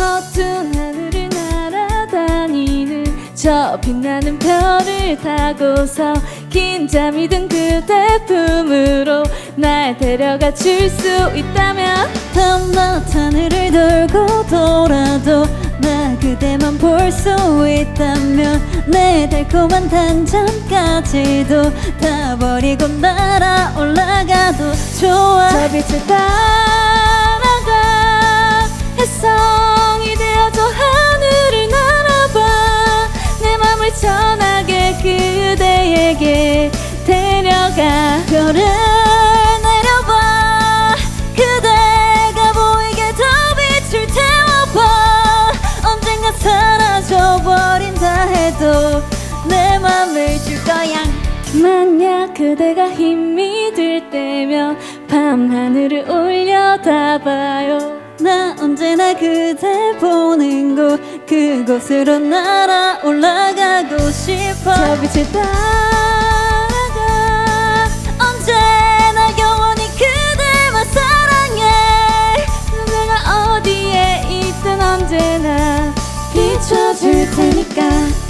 허튼 하늘을 날아다니는 저 빛나는 별을 타고서 긴 잠이 든 그대 품으로 날 데려가 줄 수 있다면 밤낮 하늘을 돌고 돌아도 나 그대만 볼 수 있다면 내 달콤한 단잠까지도 다 버리고 날아 올라가도 좋아. 저 빛을 따라 그대에게 데려가. 별을 내려봐. 그대가 보이게 더 빛을 태워봐. 언젠가 사라져버린다 해도 내 맘을 줄 거야. 만약 그대가 힘이 들 때면 밤하늘을 올려다봐요. 나 언제나 그대 보는 곳 그곳으로 날아 올라가고 싶어. 저 빛을 따라 언제나 비춰줄 테니까.